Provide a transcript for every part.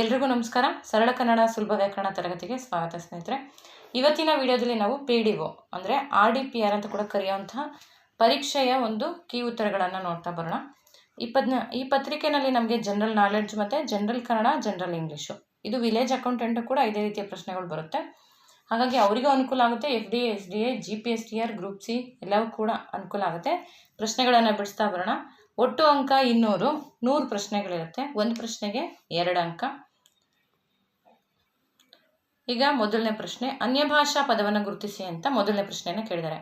ಎಲ್ರಿಗೂ ನಮಸ್ಕಾರ. ಸರಳ ಕನ್ನಡ ಸುಲಭ ವ್ಯಾಕರಣ ತರಗತಿಗೆ ಸ್ವಾಗತ ಸ್ನೇಹಿತರೆ. ಇವತ್ತಿನ ವಿಡಿಯೋದಲ್ಲಿ ನಾವು ಪಿ ಡಿ ಒ ಅಂದರೆ ಆರ್ ಡಿ ಪಿ ಆರ್ ಅಂತ ಕೂಡ ಕರೆಯುವಂತಹ ಪರೀಕ್ಷೆಯ ಒಂದು ಕೀ ಉತ್ತರಗಳನ್ನು ನೋಡ್ತಾ ಬರೋಣ. ಪದ್ನ ಈ ಪತ್ರಿಕೆಯಲ್ಲಿ ನಮಗೆ ಜನರಲ್ ನಾಲೆಡ್ಜ್ ಮತ್ತು ಜನರಲ್ ಕನ್ನಡ ಜನರಲ್ ಇಂಗ್ಲೀಷು ಇದು ವಿಲೇಜ್ ಅಕೌಂಟೆಂಟು ಕೂಡ ಇದೇ ರೀತಿಯ ಪ್ರಶ್ನೆಗಳು ಬರುತ್ತೆ. ಹಾಗಾಗಿ ಅವರಿಗೂ ಅನುಕೂಲ ಆಗುತ್ತೆ. F D S D A G P S T R group C ಎಲ್ಲವೂ ಕೂಡ ಅನುಕೂಲ ಆಗುತ್ತೆ. ಪ್ರಶ್ನೆಗಳನ್ನು ಬಿಡಿಸ್ತಾ ಬರೋಣ. ಒಟ್ಟು ಅಂಕ ಇನ್ನೂರು, ನೂರು ಪ್ರಶ್ನೆಗಳಿರುತ್ತೆ. ಒಂದು ಪ್ರಶ್ನೆಗೆ ಎರಡು ಅಂಕ. ಈಗ ಮೊದಲನೇ ಪ್ರಶ್ನೆ, ಅನ್ಯ ಭಾಷಾ ಪದವನ್ನು ಗುರುತಿಸಿ ಅಂತ ಮೊದಲನೇ ಪ್ರಶ್ನೆಯನ್ನು ಕೇಳಿದ್ದಾರೆ.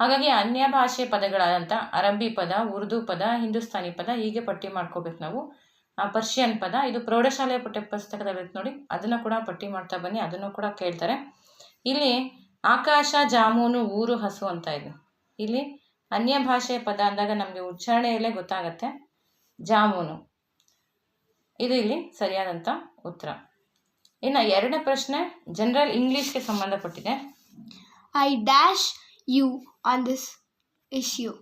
ಹಾಗಾಗಿ ಅನ್ಯ ಭಾಷೆ ಪದಗಳಾದಂಥ ಅರಬ್ಬಿ ಪದ, ಉರ್ದು ಪದ, ಹಿಂದೂಸ್ತಾನಿ ಪದ ಹೀಗೆ ಪಟ್ಟಿ ಮಾಡ್ಕೋಬೇಕು ನಾವು. ಪರ್ಷಿಯನ್ ಪದ, ಇದು ಪ್ರೌಢಶಾಲೆಯ ಪಠ್ಯ ಪುಸ್ತಕದಲ್ಲಿ ನೋಡಿ, ಅದನ್ನು ಕೂಡ ಪಟ್ಟಿ ಮಾಡ್ತಾ ಬನ್ನಿ, ಅದನ್ನು ಕೂಡ ಕೇಳ್ತಾರೆ. ಇಲ್ಲಿ ಆಕಾಶ, ಜಾಮೂನು, ಊರು, ಹಸು ಅಂತ ಇದೆ. ಇಲ್ಲಿ ಅನ್ಯ ಭಾಷೆಯ ಪದ ಅಂದಾಗ ನಮಗೆ ಉಚ್ಚಾರಣೆಯಲ್ಲೇ ಗೊತ್ತಾಗತ್ತೆ ಜಾಮೂನು. ಇದು ಇಲ್ಲಿ ಸರಿಯಾದಂಥ ಉತ್ತರ. ಇನ್ನು ಎರಡನೇ ಪ್ರಶ್ನೆ ಜನರಲ್ ಇಂಗ್ಲೀಷ್ಗೆ ಸಂಬಂಧಪಟ್ಟಿದೆ I dash you on this issue.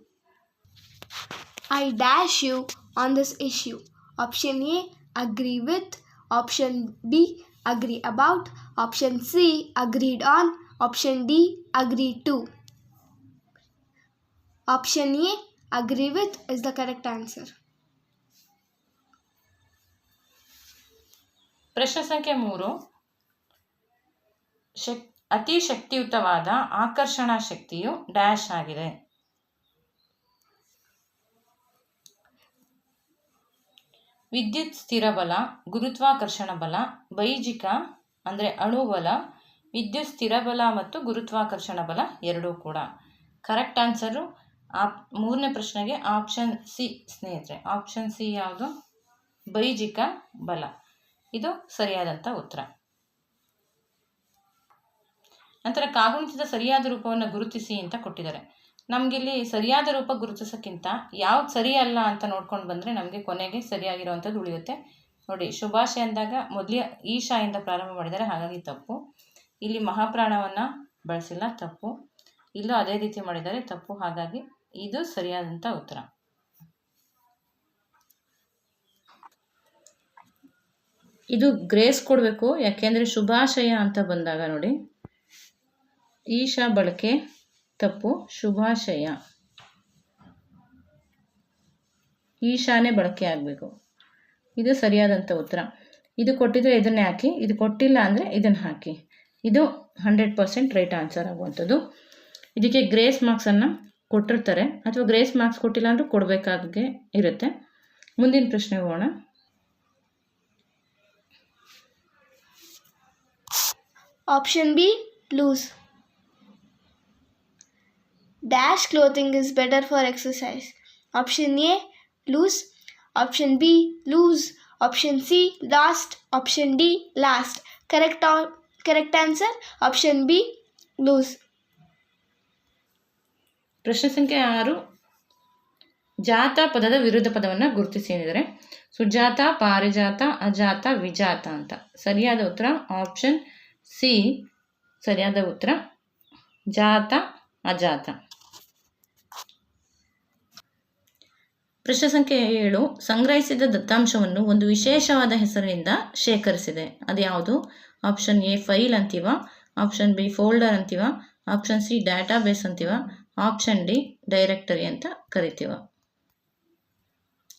I dash you on this issue. Option A agree with. Option B agree about. Option C agreed on. Option D agree to. Option A agree with is the correct answer. ಪ್ರಶ್ನೆ ಸಂಖ್ಯೆ ಮೂರು. ಶಕ್, ಅತಿ ಶಕ್ತಿಯುತವಾದ ಆಕರ್ಷಣಾ ಶಕ್ತಿಯು dash ಆಗಿದೆ. ವಿದ್ಯುತ್ ಸ್ಥಿರ ಬಲ, ಗುರುತ್ವಾಕರ್ಷಣ ಬಲ, ಬೈಜಿಕ, ಅಂದರೆ ಅಣುಬಲ ವಿದ್ಯುತ್ ಸ್ಥಿರ ಬಲ ಮತ್ತು ಗುರುತ್ವಾಕರ್ಷಣ ಬಲ ಎರಡೂ ಕೂಡ. ಕರೆಕ್ಟ್ ಆನ್ಸರು ಆಪ್, ಮೂರನೇ ಪ್ರಶ್ನೆಗೆ ಆಪ್ಷನ್ ಸಿ, ಸ್ನೇಹಿತರೆ. ಆಪ್ಷನ್ ಸಿ ಯಾವುದು? ಬೈಜಿಕ ಬಲ. ಇದು ಸರಿಯಾದಂಥ ಉತ್ತರ. ನಂತರ ಕಾಗುಣಿತದ ಸರಿಯಾದ ರೂಪವನ್ನು ಗುರುತಿಸಿ ಅಂತ ಕೊಟ್ಟಿದ್ದಾರೆ. ನಮಗಿಲ್ಲಿ ಸರಿಯಾದ ರೂಪ ಗುರುತಿಸೋಕ್ಕಿಂತ ಯಾವ್ದು ಸರಿ ಅಲ್ಲ ಅಂತ ನೋಡ್ಕೊಂಡು ಬಂದರೆ ನಮಗೆ ಕೊನೆಗೆ ಸರಿಯಾಗಿರುವಂಥದ್ದು ಉಳಿಯುತ್ತೆ. ನೋಡಿ, ಶುಭಾಶಯ ಅಂದಾಗ ಮೊದಲೇ ಈಶಾಯಿಂದ ಪ್ರಾರಂಭ ಮಾಡಿದ್ದಾರೆ, ಹಾಗಾಗಿ ತಪ್ಪು. ಇಲ್ಲಿ ಮಹಾಪ್ರಾಣವನ್ನು ಬಳಸಿಲ್ಲ, ತಪ್ಪು. ಇಲ್ಲೂ ಅದೇ ರೀತಿ ಮಾಡಿದ್ದಾರೆ, ತಪ್ಪು. ಹಾಗಾಗಿ ಇದು ಸರಿಯಾದಂಥ ಉತ್ತರ. ಇದು ಗ್ರೇಸ್ ಕೊಡಬೇಕು. ಯಾಕೆಂದರೆ ಶುಭಾಶಯ ಅಂತ ಬಂದಾಗ ನೋಡಿ. ಈಶಾ ಬಳಕೆ ತಪ್ಪು. ಶುಭಾಶಯ. ಈಶಾನೇ ಬಳಕೆ ಆಗಬೇಕು. ಇದು ಸರಿಯಾದಂಥ ಉತ್ತರ. ಇದು ಕೊಟ್ಟಿದ್ರೆ ಇದನ್ನೇ ಹಾಕಿ. ಇದು ಕೊಟ್ಟಿಲ್ಲ ಅಂದರೆ ಇದನ್ನು ಹಾಕಿ. ಇದು ಹಂಡ್ರೆಡ್ ಪರ್ಸೆಂಟ್ ರೈಟ್ ಆನ್ಸರ್ ಆಗುವಂಥದ್ದು. ಇದಕ್ಕೆ ಗ್ರೇಸ್ ಮಾರ್ಕ್ಸನ್ನು ಕೊಟ್ಟಿರ್ತಾರೆ. ಅಥವಾ ಗ್ರೇಸ್ ಮಾರ್ಕ್ಸ್ ಕೊಟ್ಟಿಲ್ಲ ಅಂದರೂ ಕೊಡಬೇಕಾಗೆ ಇರುತ್ತೆ. ಮುಂದಿನ ಪ್ರಶ್ನೆ ಹೋಗೋಣ. Option B loose. Dash clothing is better for exercise. Option A loose. Option B loose. Option C last. Option D last. Correct correct answer option B loose. ಪ್ರಶ್ನೆ ಸಂಖ್ಯೆ ಆರು ಜಾತ ಪದದ ವಿರುದ್ಧ ಪದವನ್ನು ಗುರುತಿಸಿ ಏನಿದ್ದಾರೆ ಸುಜಾತ ಪಾರಿಜಾತ ಅಜಾತ ವಿಜಾತ ಅಂತ ಸರಿಯಾದ ಉತ್ತರ ಆಪ್ಷನ್ ಸಿ ಸರಿಯಾದ ಉತ್ತರ? ಜಾತ, ಅಜಾತ. ಪ್ರಶ್ನೆ ಸಂಖ್ಯೆ ಏಳು, ಸಂಗ್ರಹಿಸಿದ ದತ್ತಾಂಶವನ್ನು ಒಂದು ವಿಶೇಷವಾದ ಹೆಸರಿನಿಂದ ಶೇಖರಿಸಿದೆ. ಅದು ಯಾವುದು? ಆಪ್ಷನ್ ಎ ಫೈಲ್ ಅಂತೀವ? ಆಪ್ಷನ್ ಬಿ ಫೋಲ್ಡರ್ ಅಂತೀವ? ಆಪ್ಷನ್ ಸಿ ಡಾಟಾಬೇಸ್ ಅಂತೀವ? ಆಪ್ಷನ್ ಡಿ ಡೈರೆಕ್ಟರಿ ಅಂತ ಕರಿತೀವ.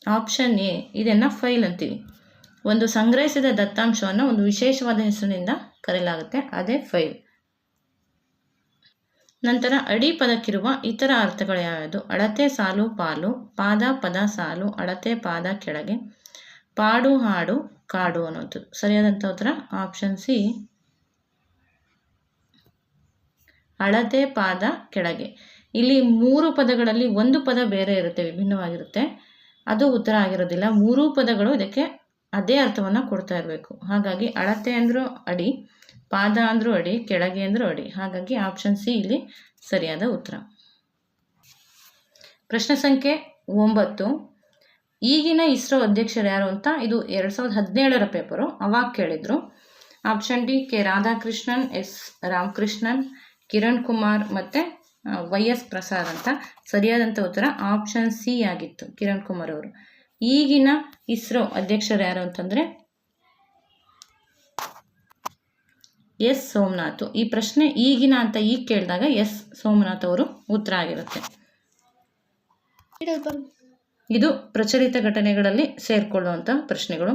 ಆಪ್ಷನ್ ಎ, ಇದನ್ನು ಫೈಲ್ ಅಂತೀವಿ. ಒಂದು ಸಂಗ್ರಹಿಸಿದ ದತ್ತಾಂಶವನ್ನು ಒಂದು ವಿಶೇಷವಾದ ಹೆಸರಿನಿಂದ ಕರೆಯಲಾಗುತ್ತೆ. ಅದೇ ಫೈಲ್. ನಂತರ ಅಡಿ ಪದಕ್ಕಿರುವ ಇತರ ಅರ್ಥಗಳು ಯಾವುದು ಅಳತೆ ಸಾಲು ಪಾಲು, ಪಾದ ಪದ ಸಾಲು ಅಳತೆ ಪಾದ ಕೆಳಗೆ, ಪಾಡು ಹಾಡು, ಕಾಡು ಅನ್ನೋದು ಸರಿಯಾದಂಥ ಉತ್ತರ? Option C. ಅಳತೆ ಪಾದ ಕೆಳಗೆ. ಇಲ್ಲಿ ಮೂರು ಪದಗಳಲ್ಲಿ ಒಂದು ಪದ ಬೇರೆ ಇರುತ್ತೆ, ವಿಭಿನ್ನವಾಗಿರುತ್ತೆ. ಅದು ಉತ್ತರ ಆಗಿರೋದಿಲ್ಲ. ಮೂರೂ ಪದಗಳು ಇದಕ್ಕೆ ಅದೇ ಅರ್ಥವನ್ನು ಕೊಡ್ತಾ ಇರಬೇಕು. ಹಾಗಾಗಿ ಅಳತೆ ಅಂದರೂ ಅಡಿ, ಪಾದ ಅಂದರೂ ಅಡಿ, ಕೆಳಗೆ ಅಂದರೂ ಅಡಿ. ಹಾಗಾಗಿ ಆಪ್ಷನ್ ಸಿ ಇಲ್ಲಿ ಸರಿಯಾದ ಉತ್ತರ. ಪ್ರಶ್ನೆ ಸಂಖ್ಯೆ ಒಂಬತ್ತು. ಈಗಿನ ಇಸ್ರೋ ಅಧ್ಯಕ್ಷರು ಯಾರು ಅಂತ ಇದು ಎರಡು ಸಾವಿರದ ಹದಿನೇಳರ ಪೇಪರು ಅವಾಗ ಕೇಳಿದರು. Option D K Radhakrishnan, S Ramakrishnan, Kiran Kumar ಮತ್ತು ವೈ ಎಸ್ ಪ್ರಸಾದ್ ಅಂತ. ಸರಿಯಾದಂಥ ಉತ್ತರ ಆಪ್ಷನ್ ಸಿ ಆಗಿತ್ತು, ಕಿರಣ್ ಕುಮಾರ್ ಅವರು. ಈಗಿನ ಇಸ್ರೋ ಅಧ್ಯಕ್ಷರು ಯಾರು ಅಂತಂದರೆ ಎಸ್ ಸೋಮನಾಥ್. ಈ ಪ್ರಶ್ನೆ ಈಗಿನ ಅಂತ ಈಗ ಕೇಳಿದಾಗ ಎಸ್ ಸೋಮನಾಥ್ ಅವರು ಉತ್ತರ ಆಗಿರುತ್ತೆ. ಇದು ಪ್ರಚಲಿತ ಘಟನೆಗಳಲ್ಲಿ ಸೇರಿಕೊಳ್ಳುವಂಥ ಪ್ರಶ್ನೆಗಳು.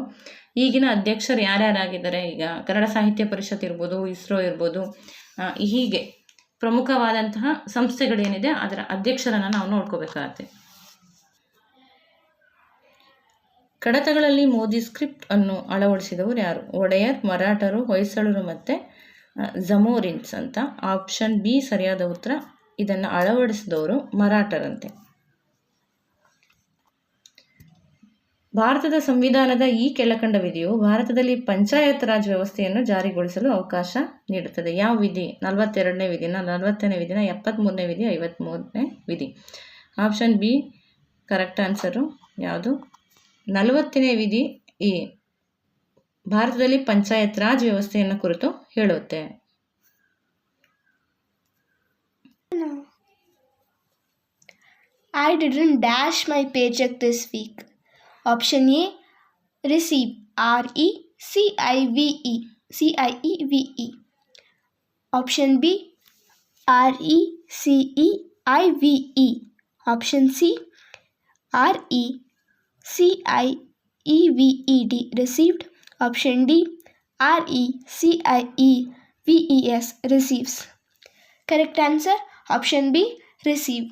ಈಗಿನ ಅಧ್ಯಕ್ಷರು ಯಾರ್ಯಾರಾಗಿದ್ದಾರೆ? ಈಗ ಕನ್ನಡ ಸಾಹಿತ್ಯ ಪರಿಷತ್ ಇರ್ಬೋದು, ಇಸ್ರೋ ಇರ್ಬೋದು ಹೀಗೆ ಪ್ರಮುಖವಾದಂತಹ ಸಂಸ್ಥೆಗಳೇನಿದೆ, ಅದರ ಅಧ್ಯಕ್ಷರನ್ನು ನಾವು ನೋಡ್ಕೋಬೇಕಾಗತ್ತೆ. ಕಡತಗಳಲ್ಲಿ ಮೋದಿ ಸ್ಕ್ರಿಪ್ಟ್ ಅನ್ನು ಅಳವಡಿಸಿದವರು ಯಾರು? ಒಡೆಯರ್, ಮರಾಠರು, ಹೊಯ್ಸಳರು ಮತ್ತು ಜಮೋರಿನ್ಸ್ ಅಂತ. ಆಪ್ಷನ್ ಬಿ ಸರಿಯಾದ ಉತ್ತರ, ಇದನ್ನು ಅಳವಡಿಸಿದವರು ಮರಾಠರಂತೆ. ಭಾರತದ ಸಂವಿಧಾನದ ಈ ಕೆಳಕಂಡ ವಿಧಿಯು ಭಾರತದಲ್ಲಿ ಪಂಚಾಯತ್ ರಾಜ್ ವ್ಯವಸ್ಥೆಯನ್ನು ಜಾರಿಗೊಳಿಸಲು ಅವಕಾಶ ನೀಡುತ್ತದೆ. ಯಾವ ವಿಧಿ? ನಲವತ್ತೆರಡನೇ ವಿಧಿನ ನಲವತ್ತನೇ ವಿಧಿನ ಎಪ್ಪತ್ತ್ಮೂರನೇ ವಿಧಿ ಐವತ್ತ್ಮೂರನೇ ವಿಧಿ. ಆಪ್ಷನ್ ಬಿ, ಕರೆಕ್ಟ್ ಆನ್ಸರು ಯಾವುದು? ನಲವತ್ತನೇ ವಿಧಿ ಈ ಭಾರತದಲ್ಲಿ ಪಂಚಾಯತ್ ರಾಜ್ ವ್ಯವಸ್ಥೆಯನ್ನು ಕುರಿತು ಹೇಳುತ್ತೆ I didn't dash my paycheck this week. Option A receive R E C I V E C I E V E. Option B R E C E I V E. Option C R E C I E V E D received. Option D R E C I E V E S receives. Correct answer option B receive.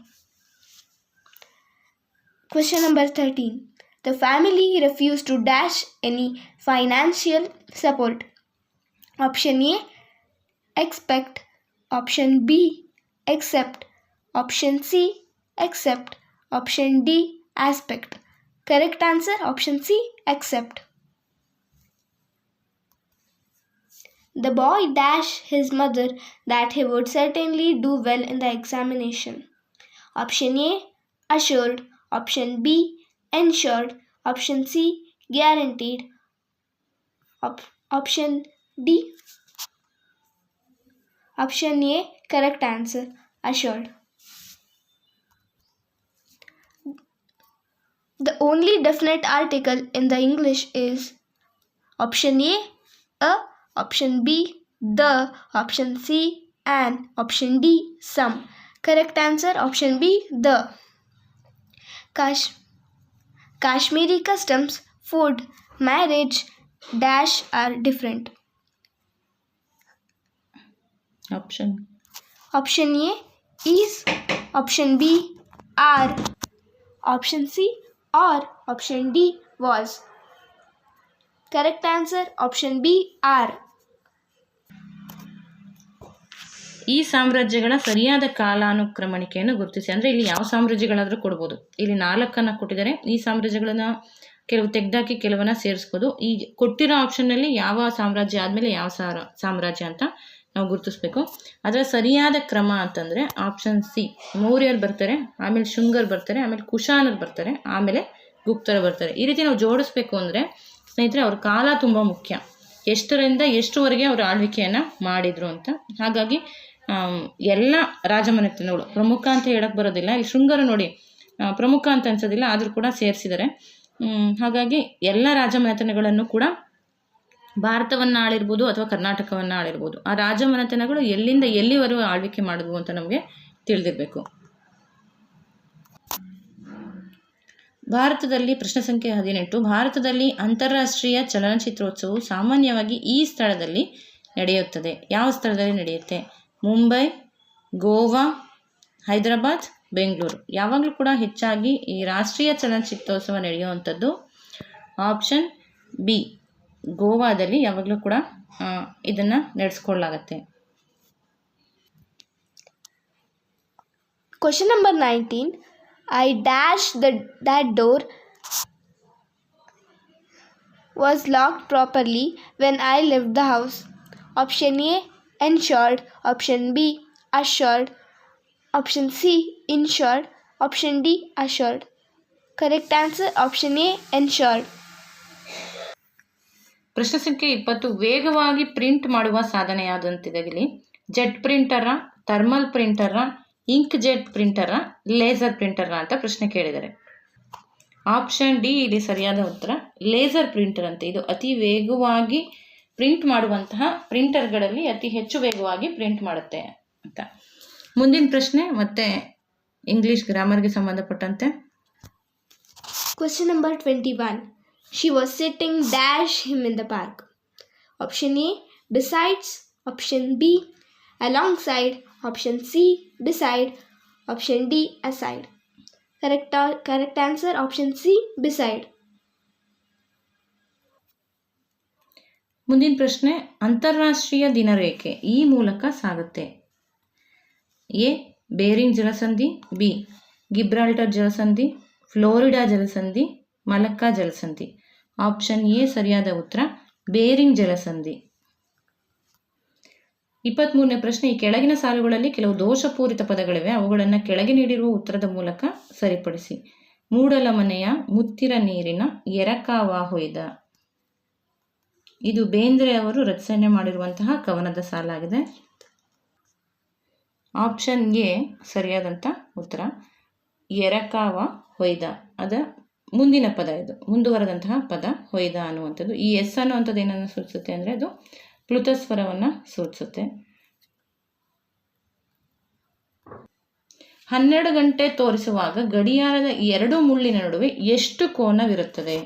Question number 13. The family refused to dash any financial support. Option A expect. Option B accept. Option C accept. Option D aspect. Correct answer option C accept. The boy dashed his mother that he would certainly do well in the examination. Option A assured. Option B ensured. Option C guaranteed. Op- option D. Option A correct answer assured. The only definite article in the English is option A, a, option B, the, option C, and option D, some. Correct answer option B, the. Kash Kashmiri customs, food, marriage, dash are different. Option Option A is, option B are, option C or option D was. Correct answer, option B, R. ಈ ಸಾಮ್ರಾಜ್ಯಗಳ ಸರಿಯಾದ ಕಾಲಾನುಕ್ರಮಣಿಕೆಯನ್ನು ಗುರುತಿಸಿ ಅಂದರೆ ಇಲ್ಲಿ ಯಾವ ಸಾಮ್ರಾಜ್ಯಗಳಾದರೂ ಕೊಡ್ಬೋದು ಇಲ್ಲಿ ನಾಲ್ಕನ್ನು ಕೊಟ್ಟಿದ್ದಾರೆ ಈ ಸಾಮ್ರಾಜ್ಯಗಳನ್ನ ಕೆಲವು ತೆಗೆದಾಕಿ ಕೆಲವನ್ನ ಸೇರಿಸ್ಬೋದು ಈ ಕೊಟ್ಟಿರೋ ಆಪ್ಷನ್ನಲ್ಲಿ ಯಾವ ಸಾಮ್ರಾಜ್ಯ ಆದಮೇಲೆ ಯಾವ ಸಾಮ್ರಾಜ್ಯ ಅಂತ ನಾವು ಗುರುತಿಸ್ಬೇಕು. ಅದರ ಸರಿಯಾದ ಕ್ರಮ ಅಂತಂದರೆ ಆಪ್ಷನ್ ಸಿ ಮೌರ್ಯರು ಬರ್ತಾರೆ, ಆಮೇಲೆ ಶುಂಗರ್ ಬರ್ತಾರೆ, ಆಮೇಲೆ ಕುಶಾನರು ಬರ್ತಾರೆ, ಆಮೇಲೆ ಗುಪ್ತರು ಬರ್ತಾರೆ. ಈ ರೀತಿ ನಾವು ಜೋಡಿಸ್ಬೇಕು ಅಂದರೆ ಸ್ನೇಹಿತರೆ ಅವ್ರ ಕಾಲ ತುಂಬ ಮುಖ್ಯ. ಎಷ್ಟರಿಂದ ಎಷ್ಟುವರೆಗೆ ಅವರು ಆಳ್ವಿಕೆಯನ್ನು ಮಾಡಿದರು ಅಂತ. ಹಾಗಾಗಿ ಎಲ್ಲ ರಾಜಮನೆತನಗಳು, ಪ್ರಮುಖ ಅಂತ ಹೇಳಕ್ಕೆ ಬರೋದಿಲ್ಲ. ಇಲ್ಲಿ ಶೃಂಗರು ನೋಡಿ ಪ್ರಮುಖ ಅಂತ ಅನ್ಸೋದಿಲ್ಲ, ಆದರೂ ಕೂಡ ಸೇರಿಸಿದ್ದಾರೆ ಹಾಗಾಗಿ ಎಲ್ಲ ರಾಜಮನೆತನಗಳನ್ನು ಕೂಡ ಭಾರತವನ್ನು ಆಳಿರ್ಬೋದು ಅಥವಾ ಕರ್ನಾಟಕವನ್ನು ಆಳಿರ್ಬೋದು ಆ ರಾಜಮನೆತನಗಳು ಎಲ್ಲಿಂದ ಎಲ್ಲಿವರೆಗೂ ಆಳ್ವಿಕೆ ಮಾಡಿದ್ವು ಅಂತ ನಮಗೆ ತಿಳಿದಿರಬೇಕು. ಭಾರತದಲ್ಲಿ ಪ್ರಶ್ನೆ ಸಂಖ್ಯೆ ಹದಿನೆಂಟು. ಭಾರತದಲ್ಲಿ ಅಂತಾರಾಷ್ಟ್ರೀಯ ಚಲನಚಿತ್ರೋತ್ಸವವು ಸಾಮಾನ್ಯವಾಗಿ ಈ ಸ್ಥಳದಲ್ಲಿ ನಡೆಯುತ್ತದೆ. ಯಾವ ಸ್ಥಳದಲ್ಲಿ ನಡೆಯುತ್ತೆ? ಮುಂಬೈ, ಗೋವಾ, ಹೈದರಾಬಾದ್, ಬೆಂಗಳೂರು. ಯಾವಾಗಲೂ ಕೂಡ ಹೆಚ್ಚಾಗಿ ಈ ರಾಷ್ಟ್ರೀಯ ಚಲನಚಿತ್ರೋತ್ಸವ ನಡೆಯುವಂಥದ್ದು ಆಪ್ಷನ್ ಬಿ. ಗೋವಾದಲ್ಲಿ ಯಾವಾಗಲೂ ಕೂಡ ಇದನ್ನು ನಡೆಸ್ಕೊಳ್ಳಾಗತ್ತೆ Question number 19. I dashed the that door was locked properly when I left the house. Option A ensured, option B assured, option C insured, option D assured. Correct answer option A ensured. ಪ್ರಶ್ನೆ ಸಂಖ್ಯೆ ಇಪ್ಪತ್ತು, ವೇಗವಾಗಿ print ಮಾಡುವ ಸಾಧನ ಯಾವುದು ಅಂತಿದೆ ಇಲ್ಲಿ jet printer thermal printer ink jet printer laser printer ಅಂತ ಪ್ರಶ್ನೆ ಕೇಳಿದ್ದಾರೆ. ಆಪ್ಷನ್ ಡಿ ಇಲ್ಲಿ ಸರಿಯಾದ ಉತ್ತರ ಲೇಸರ್ ಪ್ರಿಂಟರ್ ಅಂತ. ಇದು ಅತಿ ವೇಗವಾಗಿ ಪ್ರಿಂಟ್ ಮಾಡುವಂತಹ ಪ್ರಿಂಟರ್ಗಳಲ್ಲಿ ಅತಿ ಹೆಚ್ಚು ವೇಗವಾಗಿ ಪ್ರಿಂಟ್ ಮಾಡುತ್ತೆ ಅಂತ. ಮುಂದಿನ ಪ್ರಶ್ನೆ ಮತ್ತೆ ಇಂಗ್ಲಿಷ್ ಗ್ರಾಮರ್ಗೆ ಸಂಬಂಧಪಟ್ಟಂತೆ. Question number twenty 21. She was sitting dash him in the park. Option A besides, option B alongside, option C beside, option D aside. Correct, correct answer option C beside. ಮುಂದಿನ ಪ್ರಶ್ನೆ ಅಂತಾರಾಷ್ಟ್ರೀಯ ದಿನರೇಖೆ ಈ ಮೂಲಕ ಸಾಗುತ್ತೆ ಎ ಬೇರಿಂಗ್ ಜಲಸಂಧಿ B Gibraltar ಜಲಸಂಧಿ Florida ಜಲಸಂಧಿ ಮಲಕ್ಕಾ ಜಲಸಂಧಿ ಆಪ್ಷನ್ ಎ ಸರಿಯಾದ ಉತ್ತರ, ಬೇರಿಂಗ್ ಜಲಸಂಧಿ. ಇಪ್ಪತ್ತ್ಮೂರನೇ ಪ್ರಶ್ನೆ, ಈ ಕೆಳಗಿನ ಸಾಲುಗಳಲ್ಲಿ ಕೆಲವು ದೋಷಪೂರಿತ ಪದಗಳಿವೆ. ಅವುಗಳನ್ನು ಕೆಳಗೆ ನೀಡಿರುವ ಉತ್ತರದ ಮೂಲಕ ಸರಿಪಡಿಸಿ. ಮೂಡಲ ಮನೆಯ ಮುತ್ತಿರ ನೀರಿನ ಎರಕಾವ ಹೊಯ್ದ ಇದು ಬೇಂದ್ರೆ ಅವರು ರಚನೆ ಮಾಡಿರುವಂತಹ ಕವನದ ಸಾಲಾಗಿದೆ. ಆಪ್ಷನ್ ಎ ಸರಿಯಾದಂಥ ಉತ್ತರ ಎರಕಾವ ಹೊಯ್ದ ಅದ ಮುಂದಿನ ಪದ ಇದು. ಮುಂದುವರೆದಂತಹ ಪದ ಹೊಯ್ದ ಅನ್ನುವಂಥದ್ದು. ಈ ಎಸ್ ಅನ್ನುವಂಥದ್ದು ಏನನ್ನು ಸೂಚಿಸುತ್ತೆ ಅಂದರೆ ಅದು ಪ್ಲುತಸ್ವರವನ್ನು ಸೂಚಿಸುತ್ತೆ. ಹನ್ನೆರಡು ಗಂಟೆ ತೋರಿಸುವಾಗ ಗಡಿಯಾರದ ಎರಡು ಮುಳ್ಳಿನ ನಡುವೆ ಎಷ್ಟು ಕೋನವಿರುತ್ತದೆ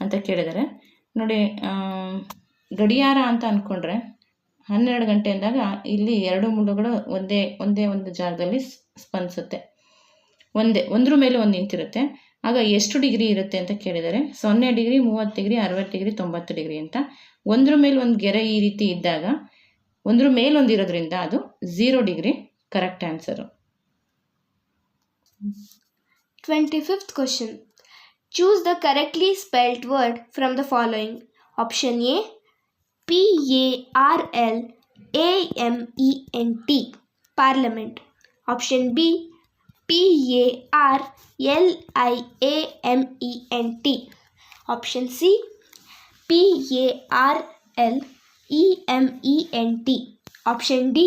ಅಂತ ಕೇಳಿದರೆ, ನೋಡಿ ಗಡಿಯಾರ ಅಂತ ಅಂದ್ಕೊಂಡ್ರೆ ಹನ್ನೆರಡು ಗಂಟೆ ಅಂದಾಗ ಇಲ್ಲಿ ಎರಡು ಮುಳ್ಳುಗಳು ಒಂದೇ ಒಂದೇ ಒಂದು ಜಾಗದಲ್ಲಿ ಸ್ಪಂದಿಸುತ್ತೆ. ಒಂದೇ, ಒಂದ್ರ ಮೇಲೆ ಒಂದು ನಿಂತಿರುತ್ತೆ. ಆಗ ಎಷ್ಟು ಡಿಗ್ರಿ ಇರುತ್ತೆ ಅಂತ ಕೇಳಿದರೆ ಸೊನ್ನೆ ಡಿಗ್ರಿ, ಮೂವತ್ತು ಡಿಗ್ರಿ, ಅರವತ್ತು ಡಿಗ್ರಿ, ತೊಂಬತ್ತು ಡಿಗ್ರಿ ಅಂತ ಒಂದ್ರ ಮೇಲೆ ಒಂದು ಗೆರೆ ಈ ರೀತಿ ಇದ್ದಾಗ, ಒಂದ್ರ ಮೇಲೊಂದು ಇರೋದ್ರಿಂದ ಅದು zero degree correct answer 25th question. Choose the correctly spelled word from the following. Option A P A R L A M E N T parliament option B P A R L I A M E N T option C P A R L E M E N T option D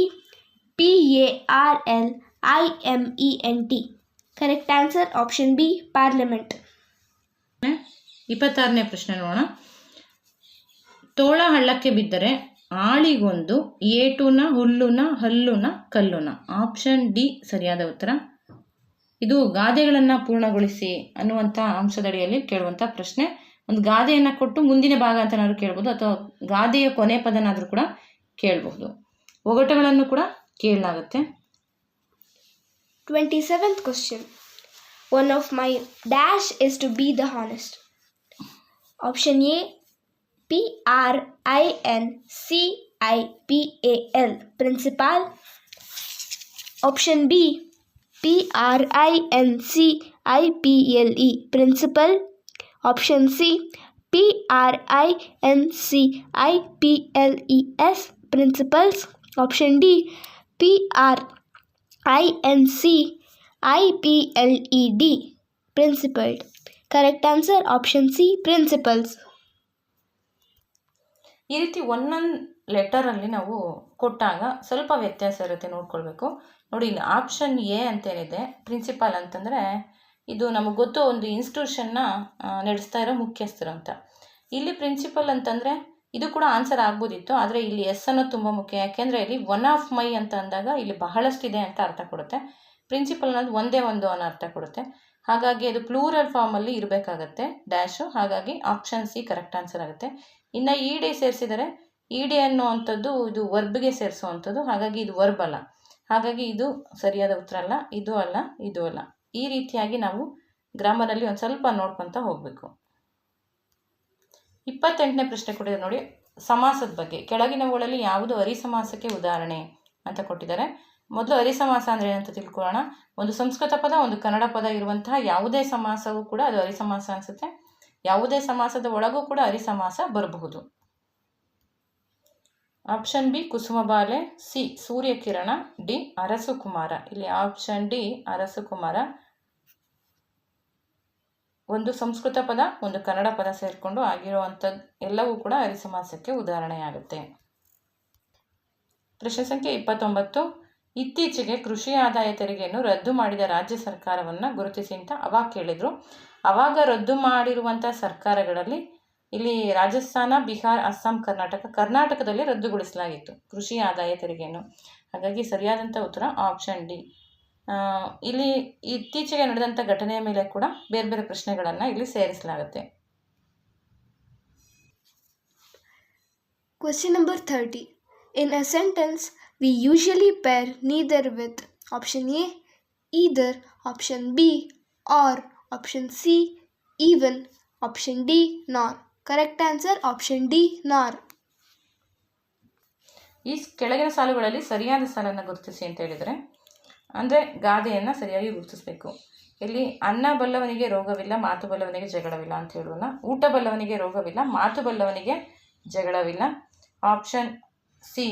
P A R L I M E N T correct answer option B parliament ಇಪ್ಪತ್ತಾರನೇ ಪ್ರಶ್ನೆ ನೋಡೋಣ. ತೋಳ ಹಳ್ಳಕ್ಕೆ ಬಿದ್ದರೆ ಆಳಿಗೊಂದು ಏಟುನ, ಹುಲ್ಲುನ, ಹಲ್ಲುನ, ಕಲ್ಲುನ. Option D ಸರಿಯಾದ ಉತ್ತರ. ಇದು ಗಾದೆಗಳನ್ನು ಪೂರ್ಣಗೊಳಿಸಿ ಅನ್ನುವಂಥ ಅಂಶದಡಿಯಲ್ಲಿ ಕೇಳುವಂಥ ಪ್ರಶ್ನೆ. ಒಂದು ಗಾದೆಯನ್ನು ಕೊಟ್ಟು ಮುಂದಿನ ಭಾಗ ಅಂತನಾದ್ರೂ ಕೇಳ್ಬೋದು? ಅಥವಾ ಗಾದೆಯ ಕೊನೆ ಪದನಾದರೂ ಕೂಡ ಕೇಳಬಹುದು. ಒಗಟುಗಳನ್ನು ಕೂಡ ಕೇಳಲಾಗುತ್ತೆ. 27th question. One of my dash is to be the honest option A P R I N C I P A L principal option B P R I N C I P L E principle option C P R I N C I P L E S principles option D P R I N C I P L E D principled correct answer option C principles ಈ ರೀತಿ ಒಂದೊಂದು ಲೆಟರಲ್ಲಿ ನಾವು ಕೊಟ್ಟಾಗ ಸ್ವಲ್ಪ ವ್ಯತ್ಯಾಸ ಇರುತ್ತೆ, ನೋಡ್ಕೊಳ್ಬೇಕು. ನೋಡಿ, ಇಲ್ಲಿ ಆಪ್ಷನ್ ಎ ಅಂತೇನಿದೆ ಪ್ರಿನ್ಸಿಪಾಲ್ ಅಂತಂದರೆ ಇದು ನಮಗೆ ಗೊತ್ತು ಒಂದು ಇನ್ಸ್ಟಿಟ್ಯೂಷನ್ನ ನಡೆಸ್ತಾ ಇರೋ ಮುಖ್ಯಸ್ಥರು ಅಂತ. ಇಲ್ಲಿ ಪ್ರಿನ್ಸಿಪಲ್ ಅಂತಂದರೆ ಇದು ಕೂಡ ಆನ್ಸರ್ ಆಗ್ಬೋದಿತ್ತು, ಆದರೆ ಇಲ್ಲಿ ಎಸ್ ಅನ್ನೋದು ತುಂಬ ಮುಖ್ಯ. ಯಾಕೆಂದರೆ ಇಲ್ಲಿ ಒನ್ ಆಫ್ ಮೈ ಅಂತ ಅಂದಾಗ ಇಲ್ಲಿ ಬಹಳಷ್ಟು ಇದೆ ಅಂತ ಅರ್ಥ ಕೊಡುತ್ತೆ. ಪ್ರಿನ್ಸಿಪಲ್ ಅನ್ನೋದು ಒಂದೇ ಒಂದು ಅನ್ನೋ ಅರ್ಥ ಕೊಡುತ್ತೆ. ಹಾಗಾಗಿ ಅದು ಪ್ಲೂರಲ್ ಫಾರ್ಮಲ್ಲಿ ಇರಬೇಕಾಗತ್ತೆ ಡ್ಯಾಶು ಹಾಗಾಗಿ ಆಪ್ಷನ್ ಸಿ ಕರೆಕ್ಟ್ ಆನ್ಸರ್ ಆಗುತ್ತೆ. ಇನ್ನು ಇ ಡಿ ಸೇರಿಸಿದರೆ. ಇ ಡಿ ಅನ್ನುವಂಥದ್ದು ಇದು ವರ್ಬ್ಗೆ ಸೇರಿಸುವಂಥದ್ದು. ಹಾಗಾಗಿ ಇದು ವರ್ಬ್ ಅಲ್ಲ. ಹಾಗಾಗಿ ಇದು ಸರಿಯಾದ ಉತ್ತರ ಅಲ್ಲ, ಇದು ಅಲ್ಲ ಇದು ಅಲ್ಲ. ಈ ರೀತಿಯಾಗಿ ನಾವು ಗ್ರಾಮರಲ್ಲಿ ಒಂದು ಸ್ವಲ್ಪ ನೋಡ್ಕೊತ ಹೋಗಬೇಕು. ಇಪ್ಪತ್ತೆಂಟನೇ ಪ್ರಶ್ನೆ ಕೊಟ್ಟಿದೆ ನೋಡಿ. ಸಮಾಸದ ಬಗ್ಗೆ. ಕೆಳಗಿನವುಗಳಲ್ಲಿ ಯಾವುದು ಅರಿಸಮಾಸಕ್ಕೆ ಉದಾಹರಣೆ ಅಂತ ಕೊಟ್ಟಿದ್ದಾರೆ. ಮೊದಲು ಅರಿಸಮಾಸ ಅಂದರೆ ಏನಂತ ತಿಳ್ಕೊಳ್ಳೋಣ. ಒಂದು ಸಂಸ್ಕೃತ ಪದ, ಒಂದು ಕನ್ನಡ ಪದ ಇರುವಂತಹ ಯಾವುದೇ ಸಮಾಸವೂ ಕೂಡ ಅದು ಅರಿಸಮಾಸ ಅನಿಸುತ್ತೆ. ಯಾವುದೇ ಸಮಾಸದ ಒಳಗೂ ಕೂಡ ಅರಿಸಮಾಸ ಬರಬಹುದು. ಆಪ್ಷನ್ ಬಿ ಕುಸುಮಬಾಲೆ, ಸಿ ಸೂರ್ಯಕಿರಣ, ಡಿ ಅರಸುಕುಮಾರ. ಇಲ್ಲಿ ಆಪ್ಷನ್ ಡಿ ಅರಸುಕುಮಾರ. ಒಂದು ಸಂಸ್ಕೃತ ಪದ, ಒಂದು ಕನ್ನಡ ಪದ ಸೇರಿಕೊಂಡು ಆಗಿರುವಂಥದ್ದು ಎಲ್ಲವೂ ಕೂಡ ಅರಿಸಮಾಸಕ್ಕೆ ಉದಾಹರಣೆಯಾಗುತ್ತೆ. ಪ್ರಶ್ನೆ ಸಂಖ್ಯೆ ಇಪ್ಪತ್ತೊಂಬತ್ತು. ಇತ್ತೀಚೆಗೆ ಕೃಷಿ ಆದಾಯ ತೆರಿಗೆಯನ್ನು ರದ್ದು ಮಾಡಿದ ರಾಜ್ಯ ಸರ್ಕಾರವನ್ನು ಗುರುತಿಸಿ ಅಂತ ಅವಾಗ ಕೇಳಿದರು. ಅವಾಗ ರದ್ದು ಮಾಡಿರುವಂಥ ಸರ್ಕಾರಗಳಲ್ಲಿ ಇಲ್ಲಿ ರಾಜಸ್ಥಾನ ಬಿಹಾರ್ ಅಸ್ಸಾಂ ಕರ್ನಾಟಕ ಕರ್ನಾಟಕದಲ್ಲಿ ರದ್ದುಗೊಳಿಸಲಾಗಿತ್ತು ಕೃಷಿ ಆದಾಯ ತೆರಿಗೆಯನ್ನು ಹಾಗಾಗಿ ಸರಿಯಾದಂಥ ಉತ್ತರ ಆಪ್ಷನ್ ಡಿ ಇಲ್ಲಿ ಇತ್ತೀಚೆಗೆ ನಡೆದಂಥ ಘಟನೆಯ ಮೇಲೆ ಕೂಡ ಬೇರೆ ಬೇರೆ ಪ್ರಶ್ನೆಗಳನ್ನು ಇಲ್ಲಿ ಸೇರಿಸಲಾಗುತ್ತೆ Question number 30. In a sentence, we usually pair neither with option A, either, option B, or option C, even, option D, nor. Correct answer option D nor ಈ ಕೆಳಗಿನ ಸಾಲುಗಳಲ್ಲಿ ಸರಿಯಾದ ಸಾಲನ್ನು ಗುರುತಿಸಿ ಅಂತ ಹೇಳಿದರೆ, ಅಂದರೆ ಗಾದೆಯನ್ನು ಸರಿಯಾಗಿ ಗುರುತಿಸಬೇಕು. ಇಲ್ಲಿ ಅನ್ನ ಬಲ್ಲವನಿಗೆ ರೋಗವಿಲ್ಲ, ಮಾತು ಬಲ್ಲವನಿಗೆ ಜಗಳವಿಲ್ಲ ಅಂತ ಹೇಳೋಣ. ಊಟ ಬಲ್ಲವನಿಗೆ ರೋಗವಿಲ್ಲ, ಮಾತು ಬಲ್ಲವನಿಗೆ ಜಗಳವಿಲ್ಲ. ಆಪ್ಷನ್ ಸಿ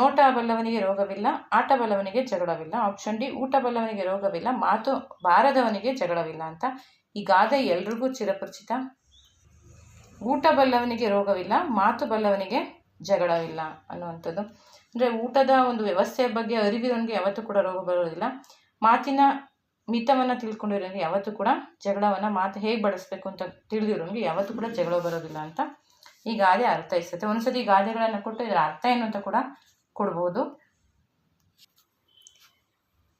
ನೋಟ ಬಲ್ಲವನಿಗೆ ರೋಗವಿಲ್ಲ, ಆಟ ಬಲ್ಲವನಿಗೆ ಜಗಳವಿಲ್ಲ. ಆಪ್ಷನ್ ಡಿ ಊಟ ಬಲ್ಲವನಿಗೆ ರೋಗವಿಲ್ಲ, ಮಾತು ಬಾರದವನಿಗೆ ಜಗಳವಿಲ್ಲ ಅಂತ ಈ ಗಾದೆ ಎಲ್ರಿಗೂ ಚಿರಪರಿಚಿತ. ಊಟ ಬಲ್ಲವನಿಗೆ ರೋಗವಿಲ್ಲ, ಮಾತು ಬಲ್ಲವನಿಗೆ ಜಗಳವಿಲ್ಲ ಅನ್ನುವಂಥದ್ದು. ಅಂದರೆ ಊಟದ ಒಂದು ವ್ಯವಸ್ಥೆಯ ಬಗ್ಗೆ ಅರಿವಿರೋನಿಗೆ ಯಾವತ್ತೂ ಕೂಡ ರೋಗ ಬರೋದಿಲ್ಲ. ಮಾತಿನ ಮಿತವನ್ನು ತಿಳ್ಕೊಂಡಿರೋನಿಗೆ ಯಾವತ್ತೂ ಕೂಡ ಜಗಳವನ್ನು ಮಾತು ಹೇಗೆ ಬಳಸಬೇಕು ಅಂತ ತಿಳಿದಿರೋನಿಗೆ ಯಾವತ್ತೂ ಕೂಡ ಜಗಳ ಬರೋದಿಲ್ಲ ಅಂತ ಈ ಗಾದೆ ಅರ್ಥೈಸುತ್ತೆ ಒಂದ್ಸತಿ ಗಾದೆಗಳನ್ನು ಕೊಟ್ಟು ಇದರ ಅರ್ಥ ಏನು ಅಂತ ಕೂಡ ಕೊಡ್ಬೋದು.